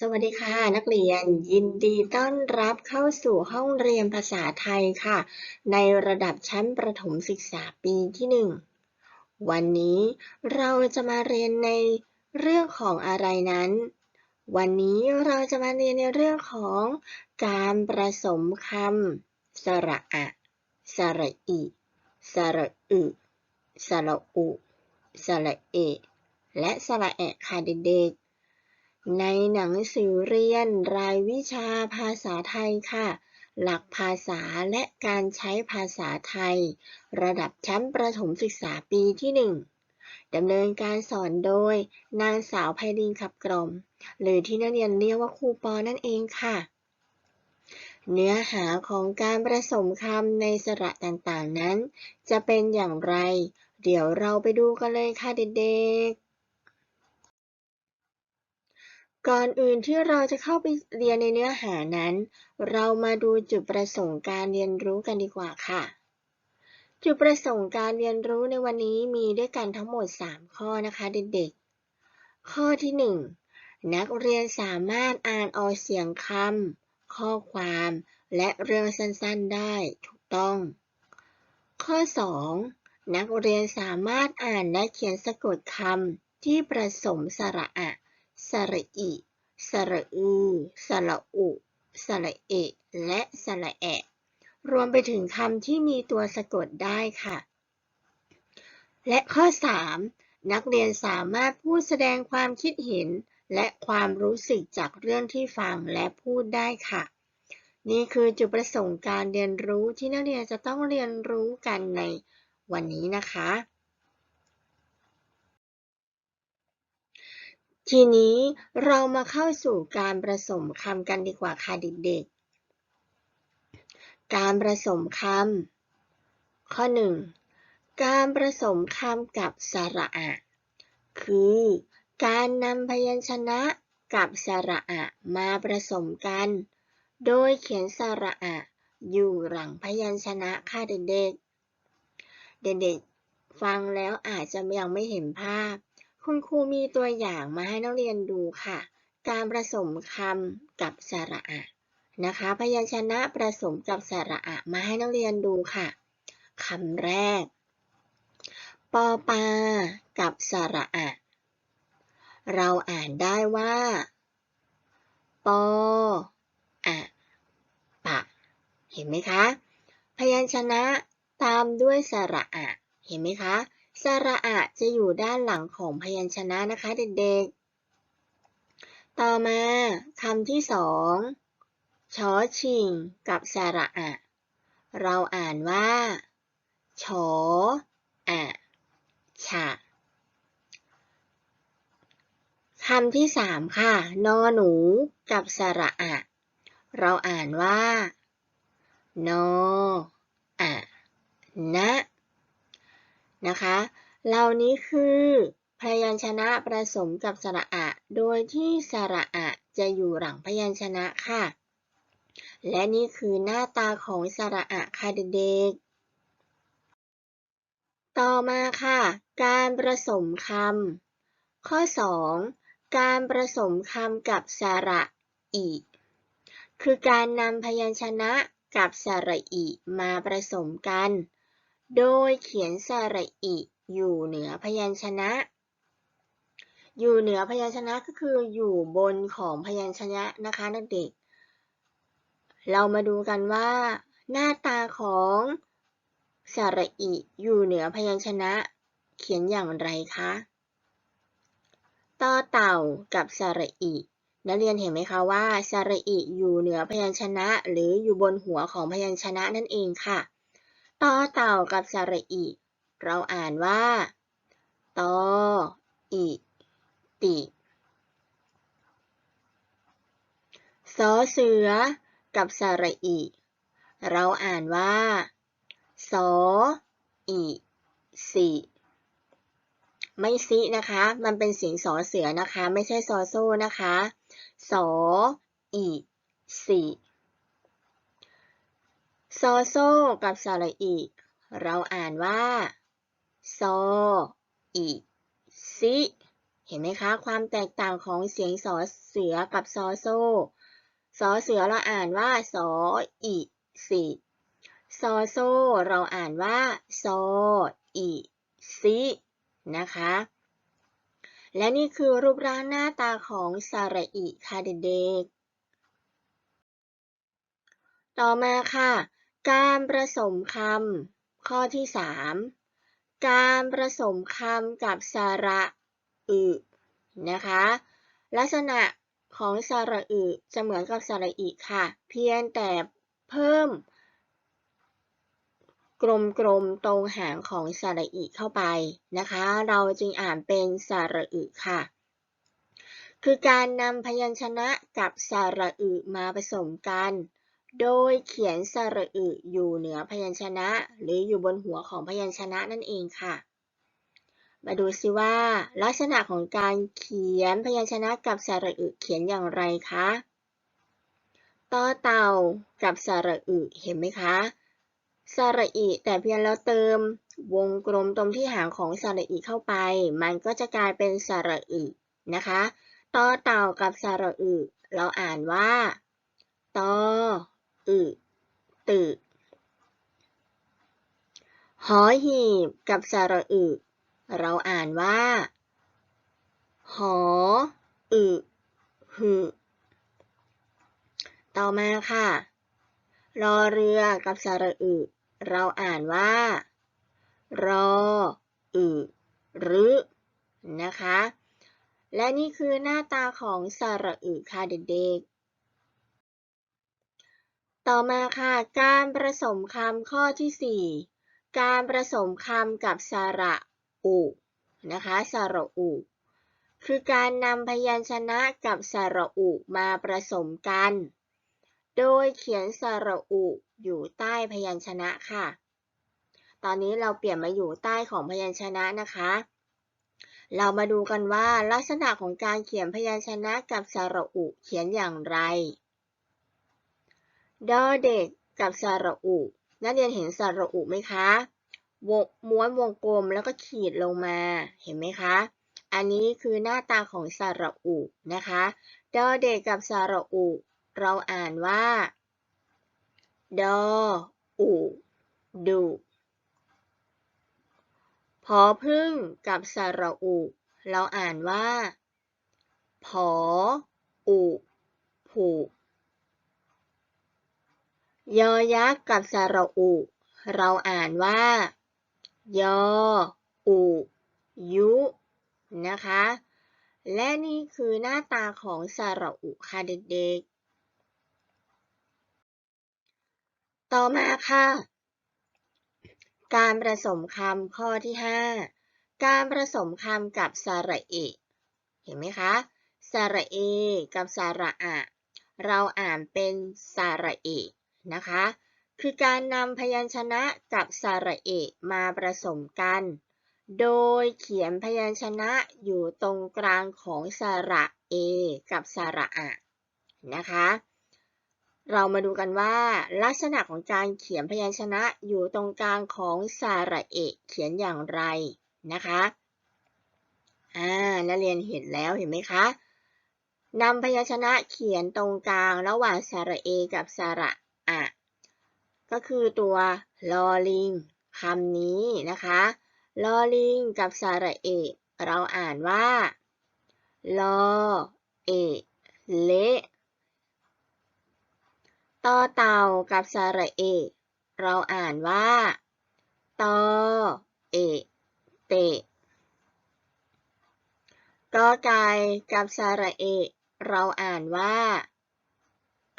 สวัสดีค่ะ นักเรียนยินดีต้อนรับเข้าสู่ห้องเรียนภาษาไทยค่ะ ในระดับชั้นประถมศึกษาปีที่หนึ่งวันนี้เราจะมาเรียนในเรื่องของอะไรนั้น วันนี้เราจะมาเรียนในเรื่องของการผสมคำสระอะ สระอิสระอึสระอุ สระเอ และสระแอะค่ะเด็กๆ ในหนังสือเรียนรายวิชาภาษาไทยค่ะ หลักภาษาและการใช้ภาษาไทย ระดับชั้นประถมศึกษาปีที่หนึ่งดำเนินการสอนโดย นางสาวไพรินขับกลมหรือที่นักเรียนเรียกว่าครูปอนั่นเองค่ะ เนื้อหาของการผสมคำในสระต่างๆนั้น จะเป็นอย่างไร เดี๋ยวเราไปดูกันเลยค่ะเด็กๆ ก่อนอื่นที่เราจะเข้าไปเรียนในเนื้อหานั้น เรามาดูจุดประสงค์การเรียนรู้กันดีกว่าค่ะ จุดประสงค์การเรียนรู้ในวันนี้มีด้วยกันทั้งหมด 3 ข้อนะคะเด็กๆ ข้อที่ 1 นักเรียนสามารถอ่านออกเสียงคำข้อความ และเรื่องสั้นๆได้ถูกต้อง ข้อ 2 นักเรียนสามารถอ่านและเขียนสะกดคำที่ผสมสระอะ สระอิ สระอือ สระอุ สระเอะ และสระแอะ รวมไปถึงคำที่มีตัวสะกดได้ค่ะ และข้อ 3 นักเรียนสามารถพูดแสดงความคิดเห็น และความรู้สึกจากเรื่องที่ฟังและพูดได้ค่ะ นี่คือจุดประสงค์การเรียนรู้ที่นักเรียนจะต้องเรียนรู้กันในวันนี้นะคะ ทีนี้เรามาเข้าสู่การผสมคำกันดีกว่าค่ะเด็กๆ การผสมคำข้อ 1 การผสมคำกับสระอะ คือการนำพยัญชนะกับสระอะมาผสมกัน โดยเขียนสระอะอยู่หลังพยัญชนะค่ะเด็กๆ เด็กๆ ฟังแล้วอาจจะยังไม่เห็นภาพ คุณครูมีตัวอย่างมาให้นักเรียนดูค่ะ การผสมคำกับสระอะนะคะ พยัญชนะผสมกับสระอะมาให้นักเรียนดูค่ะคำแรก ปอปา กับสระอะเราอ่านได้ว่า ปออะปะ เห็นไหมคะ พยัญชนะตามด้วยสระอะ เห็นไหมคะ สระอะจะอยู่ด้านหลังของพยัญชนะนะคะเด็กๆ ต่อมาคำที่สองชอชิงกับสระอะ เราอ่านว่าชออะฉะคำที่สามค่ะ นอหนูกับสระอะ เราอ่านว่า นออะนะ นะคะเหล่านี้คือพยัญชนะผสมกับสระอะ โดยที่สระอะจะอยู่หลังพยัญชนะค่ะ และนี่คือหน้าตาของสระอะค่ะเด็กๆ ต่อมาค่ะ การผสมคำ ข้อ 2 การผสมคำกับสระอิคือการนำพยัญชนะกับสระอิมาผสมกัน โดยเขียนสระอิอยู่เหนือพยัญชนะ อยู่เหนือพยัญชนะก็คืออยู่บนของพยัญชนะนะคะนักเด็กเรามาดูกันว่า หน้าตาของสระอิอยู่เหนือพยัญชนะ เขียนอย่างไรคะต่อเต่ากับสระอินักเรียนเห็นไหมคะว่าสระอิอยู่เหนือพยัญชนะ หรืออยู่บนหัวของพยัญชนะนั่นเองค่ะ ต่อเต่ากับสระอิ เราอ่านว่า ตอ อิ ติสอเสือ กับสระอิ เราอ่านว่า สอ อิสิไม่ซินะคะ มันเป็นเสียงสอเสือนะคะ ไม่ใช่ซอโซ่นะคะ สอ อิสิ ซอโซกับสระอิเราอ่านว่า ซออิซิเห็นไหมคะ ความแตกต่างของเสียงสอเสือกับซอโซสอเสือเราอ่านว่าสออิสิซอโซเราอ่านว่าซออิซินะคะ และนี่คือรูปร่างหน้าตาของสระอิค่ะเด็กๆต่อมาค่ะ การผสมคำข้อที่ 3 การผสมคำกับสระอึนะคะ ลักษณะของสระอึจะเหมือนกับสระอิค่ะ เพียงแต่เพิ่ม กลมๆตรงหางของสระอิเข้าไปนะคะ เราจึงอ่านเป็นสระอึค่ะ คือการนำพยัญชนะกับสระอึมาผสมกัน โดยเขียนสระอึอยู่เหนือพยัญชนะ หรืออยู่บนหัวของพยัญชนะนั่นเองค่ะ มาดูซิว่า ลักษณะของการเขียนพยัญชนะกับสระอึเขียนอย่างไรคะต่อเต่ากับสระอึเห็นไหมคะสระอิแต่เพียงเราเติมวงกลมตรงที่หางของสระอิเข้าไป มันก็จะกลายเป็นสระอึนะคะต่อเต่ากับสระอึเราอ่านว่าตอ อึตึหอหีบกับสระอึ เราอ่านว่า หออึหึต่อมาค่ะ รอเรือกับสระอึ เราอ่านว่า รออึรึนะคะ และนี่คือหน้าตาของสระอึค่ะเด็กๆ ต่อมาค่ะ การผสมคำข้อที่ 4 การผสมคำกับสระอุนะคะสระอุ คือการนำพยัญชนะกับสระอุมาผสมกัน โดยเขียนสระอุอยู่ใต้พยัญชนะค่ะ ตอนนี้เราเปลี่ยนมาอยู่ใต้ของพยัญชนะนะคะ เรามาดูกันว่าลักษณะของการเขียนพยัญชนะกับสระอุเขียนอย่างไร ดอเด็กกับสระอุ นักเรียนเห็นสระอุไหมคะวงม้วนวงกลมแล้วก็ขีดลงมา เห็นไหมคะ อันนี้คือหน้าตาของสระอุนะคะ ดอเด็กกับสระอุ เราอ่านว่า ดออุดุพอพึ่งกับสระอุ เราอ่านว่า ผออุ ผู ยอยักษ์กับสระอุ เราอ่านว่า ยออุยุ นะคะ และนี่คือหน้าตาของสระอุค่ะเด็กๆ ต่อมาค่ะ การผสมคำข้อที่ 5 การผสมคำกับสระเอกเห็นไหมคะ สระเอ กับสระอะ เราอ่านเป็นสระเอก นะคะ คือการนำพยัญชนะกับสระเอกมาผสมกัน โดยเขียนพยัญชนะอยู่ตรงกลางของสระเอกับสระอะนะคะ เรามาดูกันว่า ลักษณะของการเขียนพยัญชนะอยู่ตรงกลางของสระเอกเขียนอย่างไรนะคะอ่านักเรียนเห็นแล้วเห็นไหมคะนำพยัญชนะเขียนตรงกลางระหว่างสระเอกับสระ อะก็คือตัวลอลิงคำนี้นะคะลอลิงกับสระเอกเราอ่านว่าลอเอเละต่อเต่ากับสระเอกเราอ่านว่าตอเอเตกอไก่กับสระเอกเราอ่านว่า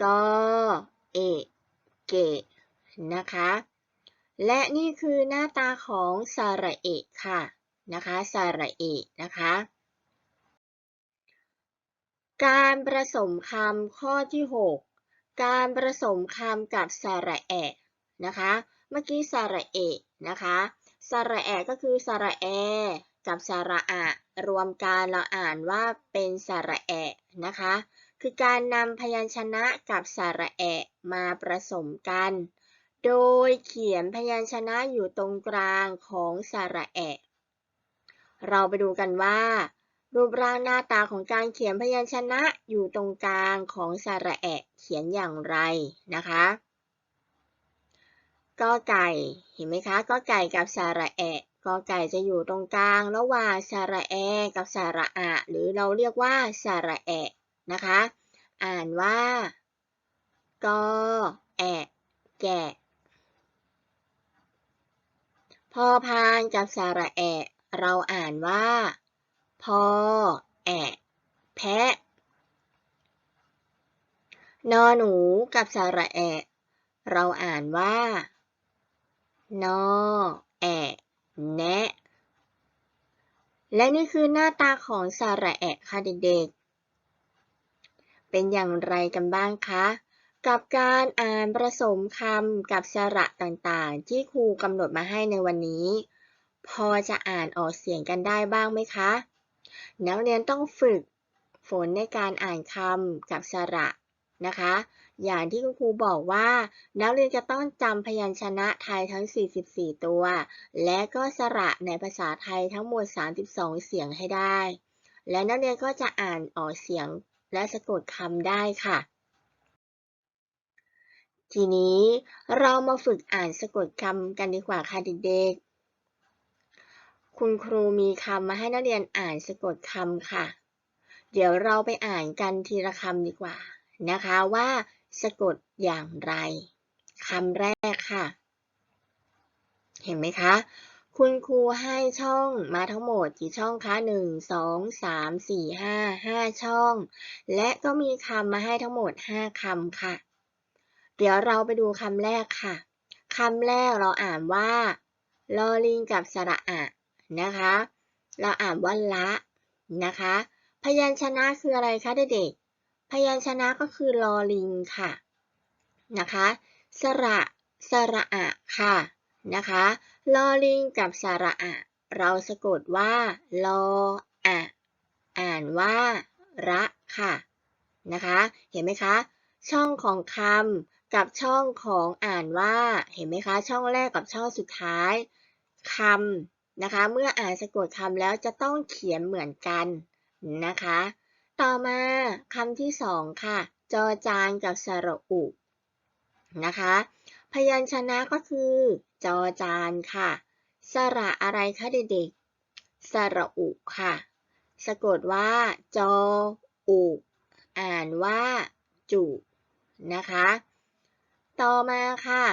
กอเอ เกนะคะ และนี่คือหน้าตาของสระเอกค่ะนะคะสระเอกนะคะ การผสมคำข้อที่ 6 การผสมคำกับสระแอะนะคะ เมื่อกี้สระเอกนะคะสระแอะก็คือสระแอ กับสระอะ รวมกันเราอ่านว่าเป็นสระแอะนะคะ คือการนำพยัญชนะกับสระแอะมาผสมกัน โดยเขียนพยัญชนะอยู่ตรงกลางของสระแอะ เราไปดูกันว่า รูปร่างหน้าตาของการเขียนพยัญชนะอยู่ตรงกลางของสระแอะเขียนอย่างไรนะคะกอไก่ เห็นไหมคะกอไก่กับสระแอะกอไก่จะอยู่ตรงกลางระหว่างสระแอ กับสระอะ หรือเราเรียกว่าสระแอะ นะคะ อ่านว่ากอแอะแกะ พอพานกับสระแอะเราอ่านว่า พอแอะแพะ นอหนูกับสระแอะ เราอ่านว่า นอแอะแนะ และนี่คือหน้าตาของสระแอะค่ะเด็ก เป็นอย่างไรกันบ้างคะ กับการอ่านผสมคำกับสระต่างๆ ที่ครูกำหนดมาให้ในวันนี้ พอจะอ่านออกเสียงกันได้บ้างไหมคะ นักเรียนต้องฝึกฝนในการอ่านคำกับสระนะคะ อย่างที่คุณครูบอกว่า นักเรียนจะต้องจำพยัญชนะไทยทั้ง 44 ตัว และก็สระในภาษาไทยทั้งหมด 32 เสียงให้ได้ และนักเรียนก็จะอ่านออกเสียง และสะกดคำได้ค่ะ ทีนี้เรามาฝึกอ่านสะกดคำกันดีกว่าค่ะเด็กๆ คุณครูมีคำมาให้นักเรียนอ่านสะกดคำค่ะ เดี๋ยวเราไปอ่านกันทีละคำดีกว่านะคะว่าสะกดอย่างไรคำแรกค่ะ เห็นไหมคะ คุณครูให้ช่องมาทั้งหมดกี่ช่องคะหนึ่งสองสามสี่ห้าห้าช่อง และก็มีคำมาให้ทั้งหมดห้าคำค่ะ เดี๋ยวเราไปดูคำแรกค่ะคำแรกเราอ่านว่าลอลิงกับสระอะนะคะ เราอ่านว่าละนะคะ พยัญชนะคืออะไรคะเด็กๆ พยัญชนะก็คือลอลิงค่ะนะคะ สระ สระอะค่ะนะคะ ลอลิงกับสระอะ เราสะกดว่า ลออะ อ่านว่า ระค่ะ นะคะ เห็นไหมคะ ช่องของคำกับช่องของอ่านว่า เห็นไหมคะ ช่องแรกกับช่องสุดท้ายคำนะคะ เมื่ออ่านสะกดคำแล้วจะต้องเขียนเหมือนกันนะคะ ต่อมาคำที่สองค่ะ จอจานกับสระอุนะคะ พยัญชนะก็คือ จอจานค่ะ สระอะไรคะเด็กๆ สระอุค่ะ สะกดว่า จออุ อ่านว่า จุ นะคะ ต่อมาค่ะ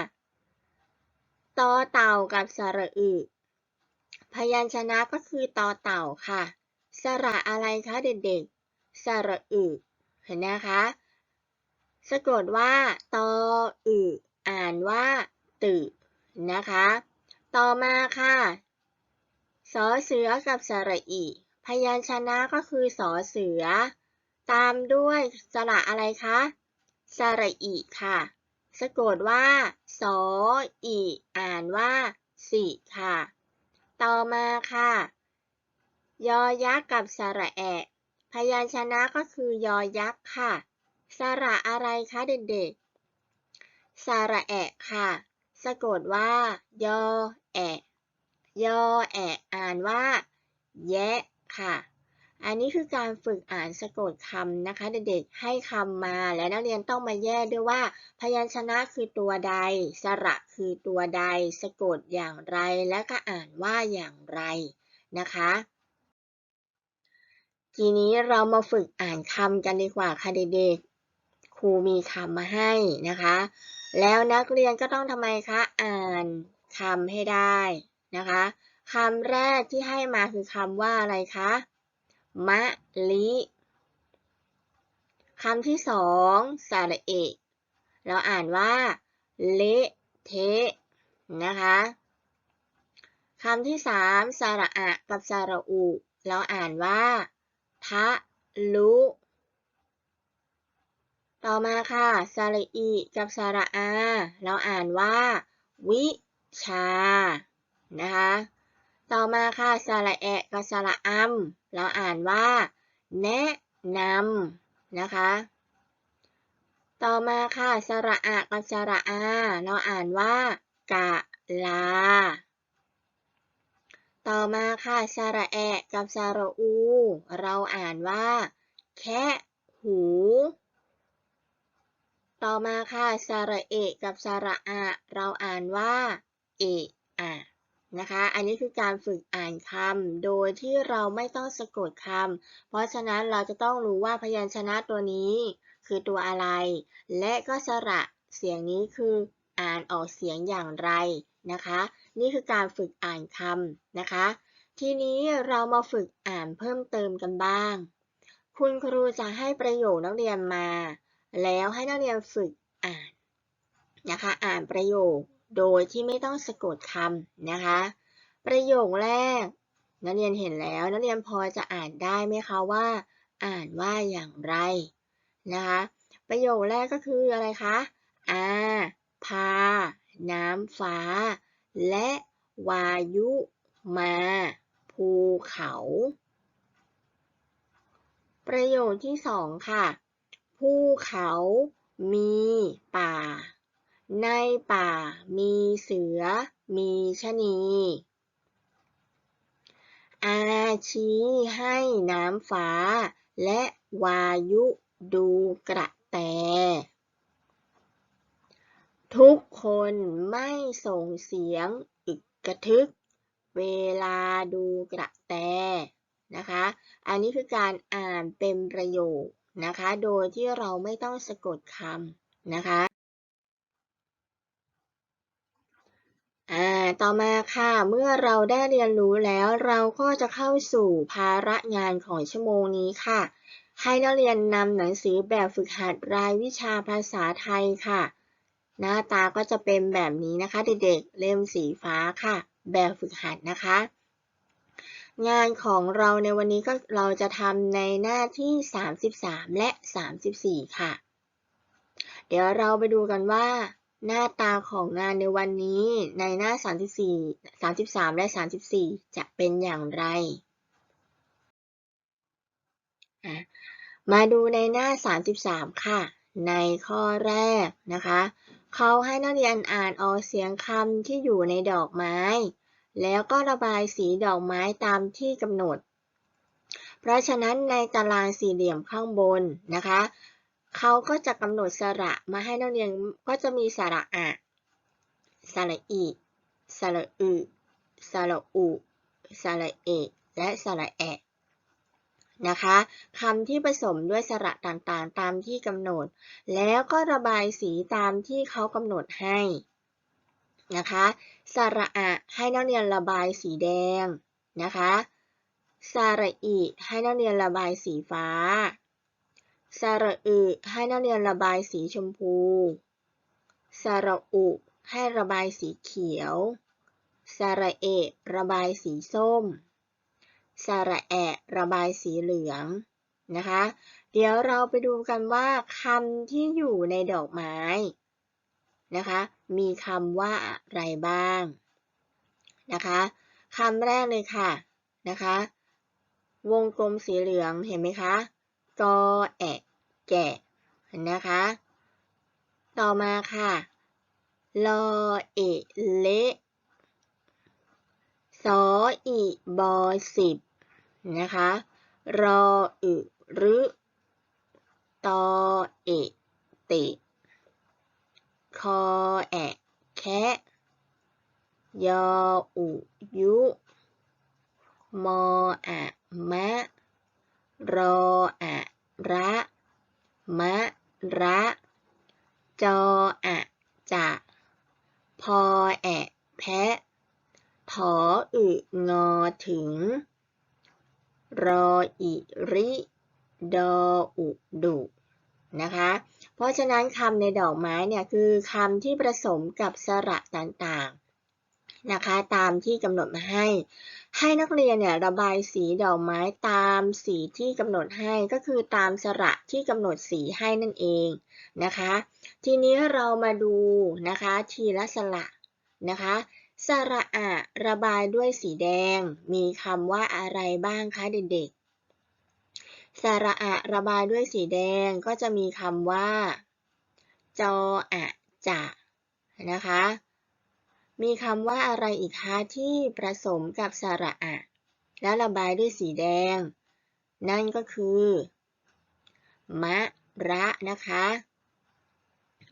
ตอเต่ากับสระอึ พยัญชนะก็คือตอเต่าค่ะ สระอะไรคะเด็กๆ สระอึเห็นนะคะ สะกดว่า ตออึ อ่านว่า ตึ นะคะ ต่อมาค่ะสอเสือกับสระอีพยัญชนะก็คือสอเสือ ตามด้วยสระอะไรคะสระอีค่ะ สะกดว่าสออีอ่านว่าสิค่ะ ต่อมาค่ะ ยอยักษ์กับสระแอะพยัญชนะก็คือยอยักษ์ค่ะ สระอะไรคะเด็กๆ สระแอะค่ะ สะกดว่า ยอแอะยอแอะอ่านว่า แยะค่ะ อันนี้คือการฝึกอ่านสะกดคำนะคะ เด็กๆให้คำมาและนักเรียนต้องมาแยกด้วยว่า พยัญชนะคือตัวใด สระคือตัวใด สะกดอย่างไรและก็อ่านว่าอย่างไรนะคะทีนี้เรามาฝึกอ่านคำกันดีกว่าค่ะเด็กๆ ครูมีคำมาให้นะคะ แล้วนักเรียนก็ต้องทำไมคะ อ่านคำให้ได้นะคะคำแรกที่ให้มาคือคำว่าอะไรคะ มะลิคำที่สองสระเอกเราอ่านว่า เละเทะนะคะคำที่สามสระอะกับสระอุ เราอ่านว่า ทะลุ ต่อมาค่ะสระอีกับสระอา เราอ่านว่า วิชา นะคะ ต่อมาค่ะสระแอะกับสระอัมเราอ่านว่า แนะนำนะคะ ต่อมาค่ะสระอะกับสระอา เราอ่านว่า กะลา ต่อมาค่ะสระแอะกับสระอู เราอ่านว่า แคะหู ต่อมาค่ะสระเอะกับสระอะเราอ่านว่า เอะอะนะคะ อันนี้คือการฝึกอ่านคำโดยที่เราไม่ต้องสะกดคำ เพราะฉะนั้นเราจะต้องรู้ว่าพยัญชนะตัวนี้ คือตัวอะไร และก็สระเสียงนี้คืออ่านออกเสียงอย่างไรนะคะ นี่คือการฝึกอ่านคำนะคะ ทีนี้เรามาฝึกอ่านเพิ่มเติมกันบ้าง คุณครูจะให้ประโยคนักเรียนมา แล้วให้นักเรียนฝึกอ่านนะคะ อ่านประโยคโดยที่ไม่ต้องสะกดคำนะคะ ประโยคแรก นักเรียนเห็นแล้ว นักเรียนพอจะอ่านได้ไหมคะว่า อ่านว่าอย่างไรนะคะ ประโยคแรกก็คืออะไรคะอาพา น้ำฟ้า และวายุมา ภูเขา ประโยคที่สองค่ะ ภูเขามีป่า ในป่ามีเสือ มีชะนี อาชี้ให้น้ำฟ้า และวายุดูกระแต ทุกคนไม่ส่งเสียงอึกกระทึก เวลาดูกระแตนะคะ อันนี้คือการอ่านเป็นประโยค นะคะ โดยที่เราไม่ต้องสะกดคำนะคะอ่าต่อมาค่ะ เมื่อเราได้เรียนรู้แล้วเราก็จะเข้าสู่ภาระงานของชั่วโมงนี้ค่ะ ให้นักเรียนนำหนังสือแบบฝึกหัดรายวิชาภาษาไทยค่ะ หน้าตาก็จะเป็นแบบนี้นะคะ เด็กๆ เล่มสีฟ้าค่ะ แบบฝึกหัดนะคะ งานของเราในวันนี้ก็เราจะทำในหน้าที่ 33 และ 34 ค่ะ เดี๋ยวเราไปดูกันว่า หน้าตาของงานในวันนี้ในหน้า 34 33 และ 34 จะเป็นอย่างไร มาดูในหน้า 33 ค่ะ ในข้อแรกนะคะ เขาให้นักเรียนอ่านออกเสียงคำที่อยู่ในดอกไม้ แล้วก็ระบายสีดอกไม้ตามที่กำหนด เพราะฉะนั้นในตารางสี่เหลี่ยมข้างบนนะคะเขาก็จะกำหนดสระมาให้นักเรียนก็จะมีสระอะสระอีสระอึสระอุสระเอ และสระแอะนะคะคำที่ผสมด้วยสระต่างๆ ตามที่กำหนด แล้วก็ระบายสีตามที่เขากำหนดให้นะคะ สระอะให้นักเรียนระบายสีแดงนะคะสระอีให้นักเรียนระบายสีฟ้าสระอึให้นักเรียนระบายสีชมพูสระอุให้ระบายสีเขียวสระเอะระบายสีส้มสระแอะระบายสีเหลืองนะคะ เดี๋ยวเราไปดูกันว่าคำที่อยู่ในดอกไม้ นะคะ มีคำว่าอะไรบ้างนะคะคำแรกเลยค่ะนะคะ วงกลมสีเหลืองเห็นไหมคะกอแอะแกะนะคะ ต่อมาค่ะลอเอะเละสออีบอสิบนะคะรออึรึตอเอะติ คอแอะแคะยออุยุ มออะมะ รออะระ มะระ จออะจะพอแอะแพะถออึงอถึง รออิริ ดออุดุ นะคะ เพราะฉะนั้นคำในดอกไม้เนี่ยคือคำที่ผสมกับสระต่างๆนะคะตามที่กำหนดมาให้ ให้นักเรียนเนี่ยระบายสีดอกไม้ตามสีที่กำหนดให้ก็คือตามสระที่กำหนดสีให้นั่นเองนะคะ ทีนี้เรามาดูนะคะทีละสระนะคะสระอะระบายด้วยสีแดง มีคำว่าอะไรบ้างคะเด็กๆ สระอะระบายด้วยสีแดงก็จะมีคำว่า จออะจะนะคะ มีคำว่าอะไรอีกคะที่ผสมกับสระอะแล้วระบายด้วยสีแดง นั่นก็คือ มะระนะคะ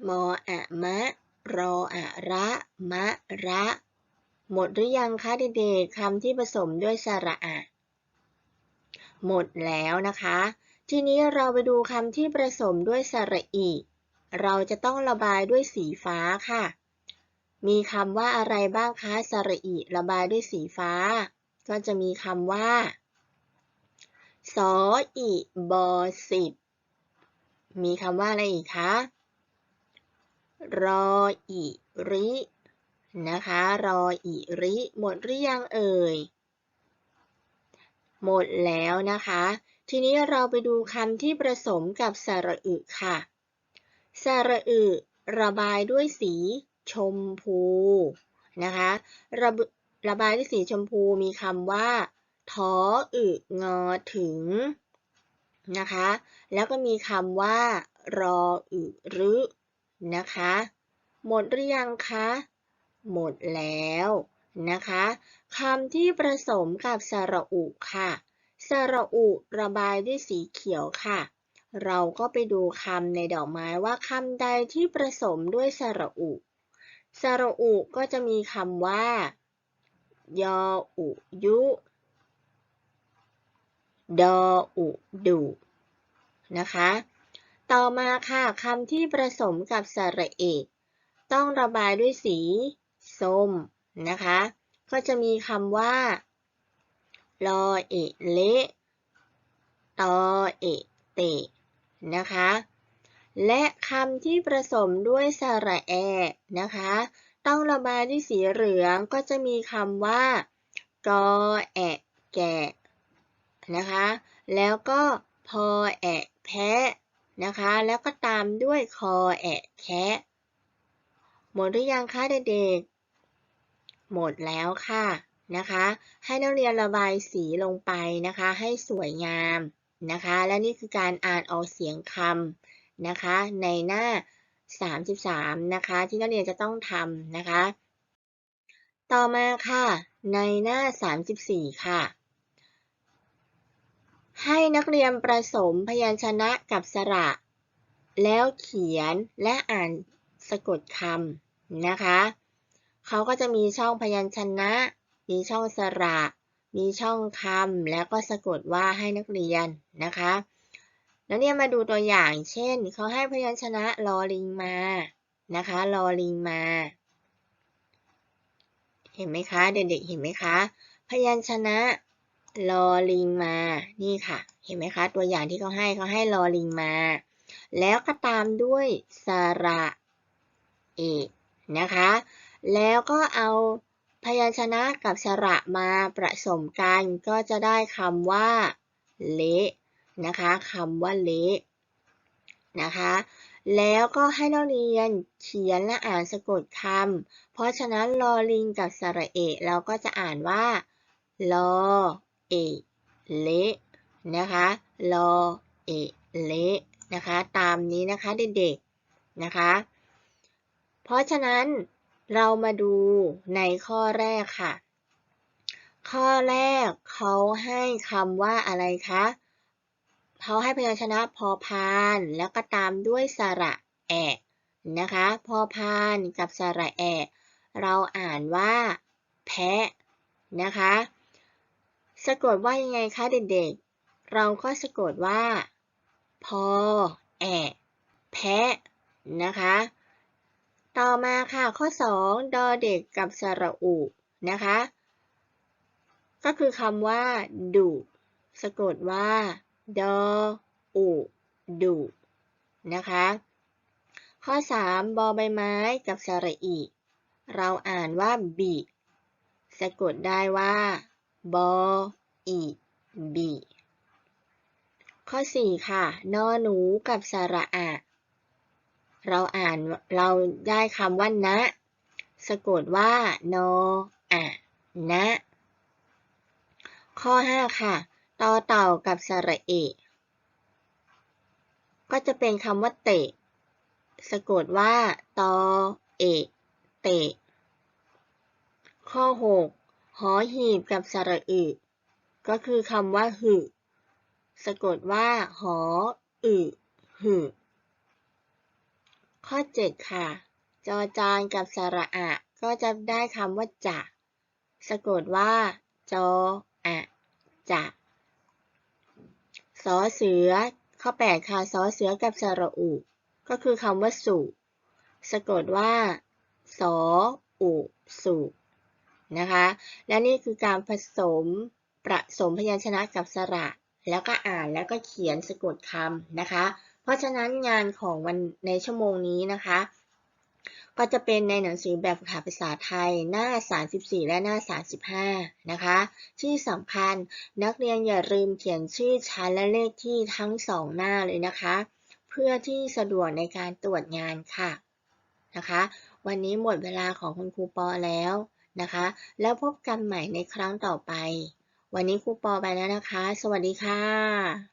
มออะมะ รออะระ มะระ หมดหรือยังคะเด็กๆคำที่ผสมด้วยสระอะ หมดแล้วนะคะ ทีนี้เราไปดูคำที่ผสมด้วยสระอี เราจะต้องระบายด้วยสีฟ้าค่ะ มีคำว่าอะไรบ้างคะสระอีระบายด้วยสีฟ้า ก็จะมีคำว่าสออีบอสิบมีคำว่าอะไรอีกคะ รออีริ นะคะ รออีริ หมดหรือยังเอ่ย หมดแล้วนะคะ ทีนี้เราไปดูคำที่ผสมกับสระอึค่ะ สระอึระบายด้วยสีชมพูนะคะระระบายด้วยสีชมพูมีคำว่าทออึงอถึงนะคะ แล้วก็มีคำว่า รออึรึนะคะ หมดหรือยังคะ หมดแล้ว นะคะคำที่ผสมกับสระอุค่ะ สระอุระบายด้วยสีเขียวค่ะ เราก็ไปดูคำในดอกไม้ว่าคำใดที่ผสมด้วยสระอุ สระอุก็จะมีคำว่า ยออุยุ ดออุดุนะคะ ต่อมาค่ะคำที่ผสมกับสระเอก ต้องระบายด้วยสี ส้ม นะคะ ก็จะมีคำว่า ลอเอะเละตอเอะเตะนะคะ และคำที่ผสมด้วยสระแอ นะคะ ต้องระบายด้วยสีเหลืองก็จะมีคำว่ากอแอะแกะนะคะ แล้วก็พอแอะแพะนะคะ แล้วก็ตามด้วยคอแอะแคะหมดหรือยังคะเด็ก หมดแล้วค่ะนะคะ ให้นักเรียนระบายสีลงไปนะคะ ให้สวยงามนะคะ และนี่คือการอ่านออกเสียงคำนะคะ ในหน้า 33 นะคะ ที่นักเรียนจะต้องทำนะคะ ต่อมาค่ะ ในหน้า 34 ค่ะ ให้นักเรียนประสมพยัญชนะกับสระ แล้วเขียนและอ่านสะกดคำนะคะ เขาก็จะมีช่องพยัญชนะ มีช่องสระ มีช่องคำแล้วก็สะกดว่าให้นักเรียนนะคะนักเรียมาดูตัวอย่าง เช่น เขาให้พยัญชนะลอลิงมานะคะลอลิงมา เห็นไหมคะเด็กๆเห็นไหมคะ พยัญชนะลอลิงมา นี่ค่ะ เห็นไหมคะ ตัวอย่างที่เขาให้เขาให้ลอลิงมา แล้วก็ตามด้วยสระเอกนะคะ แล้วก็เอาพยัญชนะกับสระมาผสมกันก็จะได้คำว่าเละนะคะคำว่าเละนะคะ แล้วก็ให้นักเรียนเขียนและอ่านสะกดคำเพราะฉะนั้นลอลิงกับสระเอกเราก็จะอ่านว่าลอเอเละนะคะลอเอเละนะคะ ตามนี้นะคะเด็กๆนะคะ เพราะฉะนั้น เรามาดูในข้อแรกค่ะ ข้อแรกเขาให้คำว่าอะไรคะเขาให้พยัญชนะพอพาน แล้วก็ตามด้วยสระแอะนะคะ พอพานกับสระแอะเราอ่านว่าแพะนะคะ สะกดว่ายังไงคะเด็กๆ เราก็สะกดว่า พอ แอะ แพะนะคะ ต่อมาค่ะข้อ 2 ดอเด็กกับสระอุนะคะ ก็คือคำว่าดุสะกดว่า ดออุดุนะคะ ข้อ 3 บอใบไม้กับสระอีเราอ่านว่าบีสะกดได้ว่าบออีบีข้อ 4 ค่ะ นอหนูกับสระอะ เราอ่านเราได้คำว่านะ สะกดว่านออะนะ ข้อ 5 ค่ะต่อเต่ากับสระเอกก็จะเป็นคำว่าเตะ สะกดว่าตอเอ เตะ ข้อ 6 หอหีบกับสระอึ ก็คือคำว่าหึ สะกดว่าหออึหึ ข้อ 7 ค่ะ จอจานกับสระอะ ก็จะได้คำว่าจะ สะกดว่า จออะจะสอเสือ ข้อ 8 ค่ะสอเสือกับสระอุ ก็คือคำว่าสุ สะกดว่า สออุสุนะคะ และนี่คือการผสมประสมพยัญชนะกับสระ แล้วก็อ่านแล้วก็เขียนสะกดคำนะคะ เพราะฉะนั้นงานของวันในชั่วโมงนี้นะคะ ก็จะเป็นในหนังสือแบบฝึกหัดภาษาไทยหน้า 34 และหน้า 35 นะคะ ที่สำคัญนักเรียนอย่าลืมเขียนชื่อชั้นและเลขที่ทั้งสองหน้าเลยนะคะ เพื่อที่สะดวกในการตรวจงานค่ะนะคะ วันนี้หมดเวลาของคุณครูปอแล้วนะคะ แล้วพบกันใหม่ในครั้งต่อไป วันนี้ครูปอไปแล้วนะคะ สวัสดีค่ะ